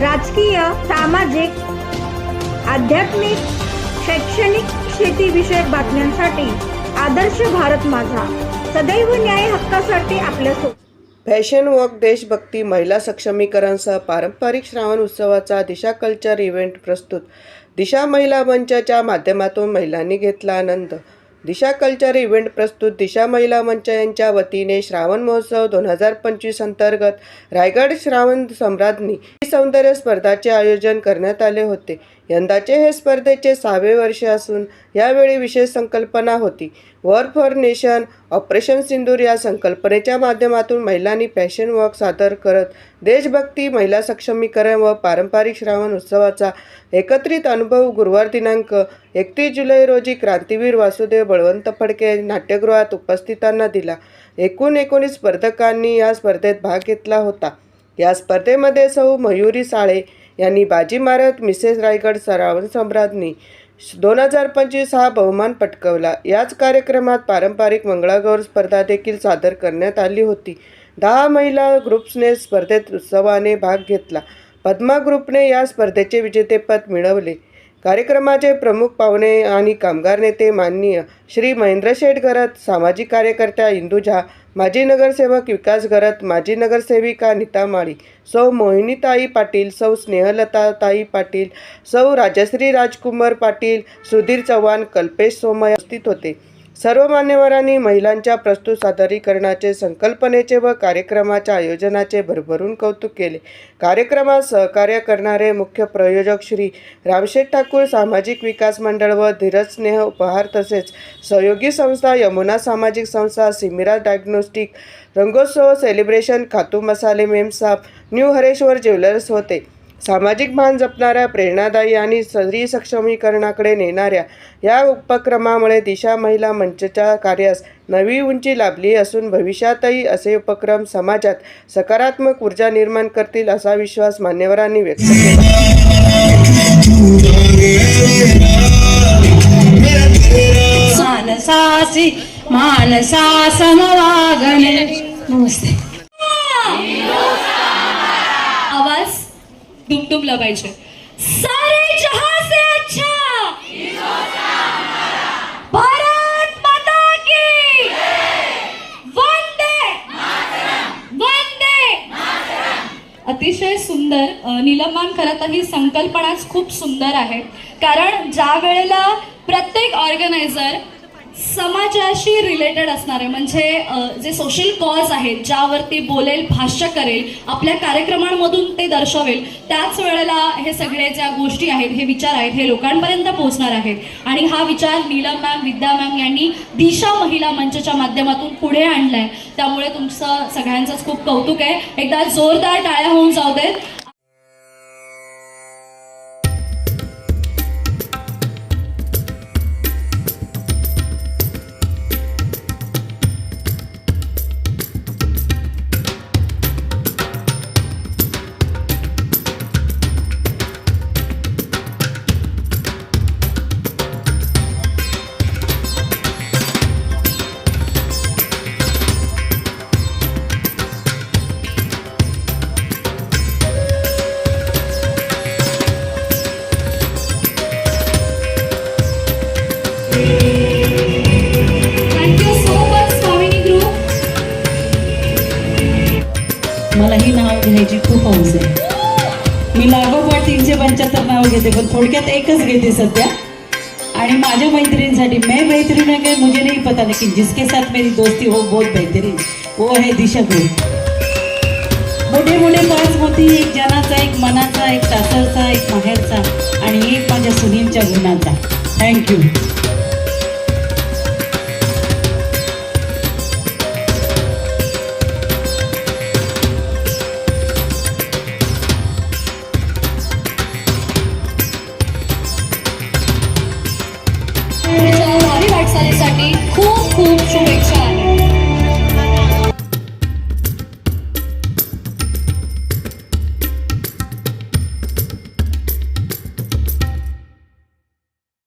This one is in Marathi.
राजकीय सामाजिक आध्यात्मिक शैक्षणिक शेतीविषयक बातम्यांसाठी आदर्श भारत माझा. सदैव न्याय हक्कासाठी आपल्यासोबत फॅशन वॉक देशभक्ती महिला सक्षमीकरणसह पारंपरिक श्रावण उत्सवाचा दिशा कल्चर इव्हेंट प्रस्तुत. दिशा महिला मंचाच्या माध्यमातून महिलांनी घेतला आनंद. दिशा कल्चर इव्हेंट प्रस्तुत दिशा महिला मंच यांच्या वतीने श्रावण महोत्सव दोन हजार पंचवीस अंतर्गत रायगड श्रावण सम्राज्ञी सौंदर्य स्पर्धाचे आयोजन करण्यात आले होते. यंदाचे हे स्पर्धेचे सहावे वर्ष असून यावेळी विशेष संकल्पना होती. वर फॉर नेशन ऑपरेशन सिंदूर या संकल्पनेच्या माध्यमातून महिलांनी फॅशन वॉक सादर करत देशभक्ती महिला सक्षमीकरण व पारंपरिक श्रावण उत्सवाचा एकत्रित अनुभव गुरुवार दिनांक एकतीस जुलै रोजी क्रांतीवीर वासुदेव बळवंत फडके नाट्यगृहात उपस्थितांना दिला. एकूण एकोणीस स्पर्धकांनी या स्पर्धेत भाग घेतला होता. या स्पर्धेमध्ये सौ मयुरी साळे यांनी बाजी मारत मिसेस रायगड श्रावण सम्राज्ञी दोन हजार पंचवीस हा बहुमान पटकवला. याच कार्यक्रमात पारंपरिक मंगळागौर स्पर्धा देखील सादर करण्यात आली होती. दहा महिला ग्रुप्सने स्पर्धेत उत्सवाने भाग घेतला. पद्मा ग्रुपने या स्पर्धेचे विजेतेपद मिळवले. कार्यक्रमाचे प्रमुख पाहुणे आणि कामगार नेते माननीय श्री महेंद्र शेठ घरत सामाजिक कार्यकर्त्या इंदुजा माजी नगरसेवक विकास घरत माजी नगरसेविका नीता माळी सौ मोहिनीताई पाटील सौ स्नेहलताताई पाटील सौ राजश्री राजकुमार पाटील सुधीर चव्हाण कल्पेश सोमय उपस्थित होते. सर्व मान्यवरांनी महिलांच्या प्रस्तुत सादरीकरणाचे संकल्पनेचे व कार्यक्रमाच्या आयोजनाचे भरभरून कौतुक केले. कार्यक्रमात सहकार्य करणारे मुख्य प्रयोजक श्री रामशेठ ठाकूर सामाजिक विकास मंडळ व धीरज स्नेह उपहार तसेच सहयोगी संस्था यमुना सामाजिक संस्था सिमिरा डायग्नोस्टिक रंगोत्सव सेलिब्रेशन खातू मसाले मेमसाब न्यू हरेश्वर ज्वेलर्स होते. सामाजिक भान जपणाऱ्या प्रेरणादायी आणि स्त्री सक्षमीकरणाकडे नेणाऱ्या या उपक्रमामुळे दिशा महिला मंचच्या कार्यास नवी उंची लाभली असून भविष्यातही असे उपक्रम समाजात सकारात्मक ऊर्जा निर्माण करतील असा विश्वास मान्यवरांनी व्यक्त केला. दुमदुमला पाहिजे सारे जहां से अच्छा। भारत माता की। वंदे। वंदे। अतिशय सुंदर निलंबन खरं तर ही संकल्पनाच खूप सुंदर आहे. कारण ज्या वेळेला प्रत्येक ऑर्गनायझर समाजाशी रिलेटेड असणारे म्हणजे जे सोशल कॉज आहेत ज्यावरती बोलेल भाष्य करेल आपल्या कार्यक्रमांमधून ते दर्शवेल त्याच वेळेला हे सगळे ज्या गोष्टी आहेत हे विचार आहेत हे लोकांपर्यंत पोहोचणार आहेत. आणि हा विचार नीलम मॅम विद्या मॅम यांनी दिशा महिला मंचच्या माध्यमातून पुढे आणलाय. त्यामुळे तुमचं सगळ्यांचंच खूप कौतुक आहे. एकदा जोरदार टाळ्या होऊन जाऊ देत. मला ही नाव घ्यायची खूप हौस आहे. मी लागोपाठ तीनशे पंच्याहत्तर नाव घेते पण थोडक्यात एकच घेते सध्या. आणि माझ्या मैत्रिणींसाठी मैं मैत्रीण काय मुझे नाही पता लेकिन जिसके साथ मेरी दोस्ती हो बहुत बेहतरीन. वो है दिशा ग्रुप मोठे मोठे पाच मोती एक जनाचा एक मनाचा एक सासरचा एक माहेरचा आणि एक माझ्या सुनीलच्या गुणाचा थँक्यू